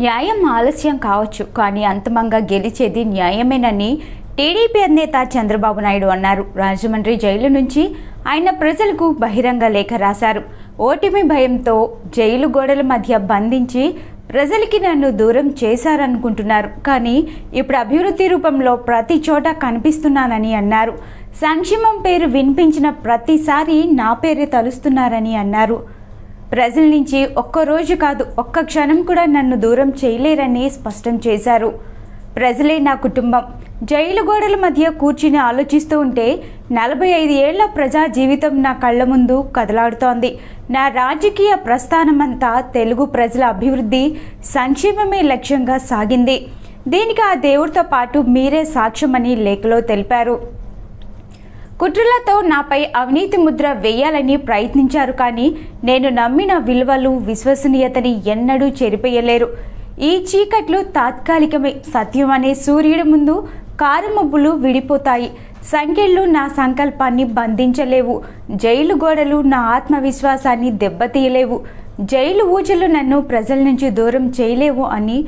న్యాయం ఆలస్యం కావచ్చు కానీ అంతిమంగా గెలిచేది న్యాయమేనని టీడీపీ అధినేత చంద్రబాబు నాయుడు అన్నారు. రాజమండ్రి జైలు నుంచి ఆయన ప్రజలకు బహిరంగ లేఖ రాశారు. ఓటమి భయంతో జైలు గోడల మధ్య బంధించి ప్రజలకి నన్ను దూరం చేశారనుకుంటున్నారు. కానీ ఇప్పుడు అభివృద్ధి రూపంలో ప్రతి చోట కనిపిస్తున్నానని అన్నారు. సంక్షేమం పేరు వినిపించిన ప్రతిసారి నా పేరే తలుస్తున్నారని అన్నారు. ప్రజల నుంచి ఒక్క రోజు కాదు ఒక్క క్షణం కూడా నన్ను దూరం చేయలేరని స్పష్టం చేశారు. ప్రజలే నా కుటుంబం. జైలు గోడల మధ్య కూర్చుని ఆలోచిస్తూ ఉంటే నలభై ఐదు ఏళ్ళ ప్రజా జీవితం నా కళ్ళ ముందు కదలాడుతోంది. నా రాజకీయ ప్రస్థానమంతా తెలుగు ప్రజల అభివృద్ధి సంక్షేమమే లక్ష్యంగా సాగింది. దీనికి ఆ దేవుడితో పాటు మీరే సాక్ష్యమని లేఖలో తెలిపారు. కుట్రలతో నాపై అవినీతి ముద్ర వేయాలని ప్రయత్నించారు కానీ నేను నమ్మిన విలువలు విశ్వసనీయతని ఎన్నడూ చెరిపేయలేరు. ఈ చీకట్లు తాత్కాలికమే సత్యం అనే సూర్యుడి ముందు కారుమబ్బులు విడిపోతాయి. సంఖ్యలు నా సంకల్పాన్ని బంధించలేవు. జైలు గోడలు నా ఆత్మవిశ్వాసాన్ని దెబ్బతీయలేవు. జైలు ఊచలు నన్ను ప్రజల నుంచి దూరం చేయలేవు అని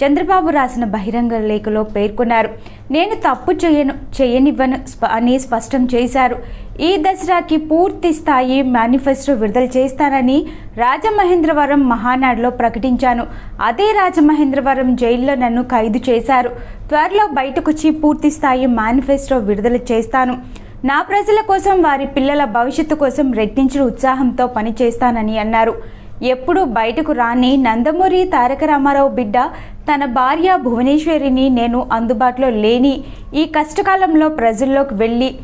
చంద్రబాబు రాసిన బహిరంగ లేఖలో పేర్కొన్నారు. నేను తప్పు చేయను చేయనివ్వను అని స్పష్టం చేశారు. ఈ దసరాకి పూర్తి స్థాయి మేనిఫెస్టో విడుదల చేస్తానని రాజమహేంద్రవరం మహానాడులో ప్రకటించాను. అదే రాజమహేంద్రవరం జైల్లో నన్ను ఖైదు చేశారు. త్వరలో బయటకొచ్చి పూర్తి స్థాయి మేనిఫెస్టో విడుదల చేస్తాను. నా ప్రజల కోసం వారి పిల్లల భవిష్యత్తు కోసం రెట్టించిన ఉత్సాహంతో పనిచేస్తానని అన్నారు. ఎప్పుడూ బయటకు రాని నందమూరి తారక రామారావు బిడ్డ తన భార్య భువనేశ్వరిని నేను అందుబాటులో లేని ఈ కష్టకాలంలో ప్రజల్లోకి వెళ్ళి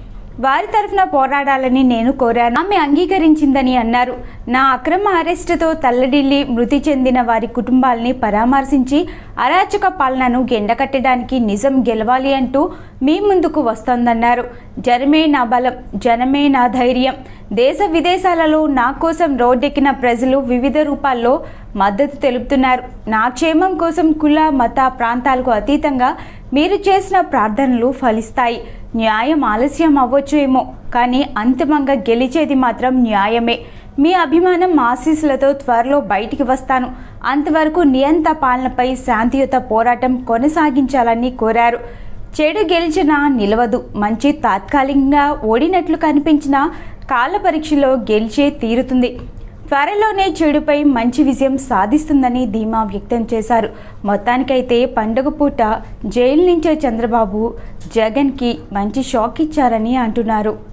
వారి తరఫున పోరాడాలని నేను కోరాను. ఆమె అంగీకరించిందని అన్నారు. నా అక్రమ అరెస్టుతో తల్లడిల్లి మృతి చెందిన వారి కుటుంబాలని పరామర్శించి అరాచక పాలనను ఎండకట్టడానికి నిజం గెలవాలి అంటూ మీ ముందుకు వస్తోందన్నారు. జనమే నా బలం జనమే నా ధైర్యం. దేశ విదేశాలలో నా కోసం రోడ్డెక్కిన ప్రజలు వివిధ రూపాల్లో మద్దతు తెలుపుతున్నారు. నా క్షేమం కోసం కుల మత ప్రాంతాలకు అతీతంగా మీరు చేసిన ప్రార్థనలు ఫలిస్తాయి. న్యాయం ఆలస్యం అవ్వచ్చు ఏమో కానీ అంతిమంగా గెలిచేది మాత్రం న్యాయమే. మీ అభిమానం ఆశీస్సులతో త్వరలో బయటికి వస్తాను. అంతవరకు నియంత పాలనపై శాంతియుత పోరాటం కొనసాగించాలని కోరారు. చెడు గెలిచినా నిలవదు. మంచి తాత్కాలికంగా ఓడినట్లు కనిపించిన కాల పరీక్షలో గెలిచే తీరుతుంది. త్వరలోనే చెడుపై మంచి విజయం సాధిస్తుందని ధీమా వ్యక్తం చేశారు. మొత్తానికైతే పండుగ పూట జైలు నుంచే చంద్రబాబు జగన్కి మంచి షాక్ ఇచ్చారని అంటున్నారు.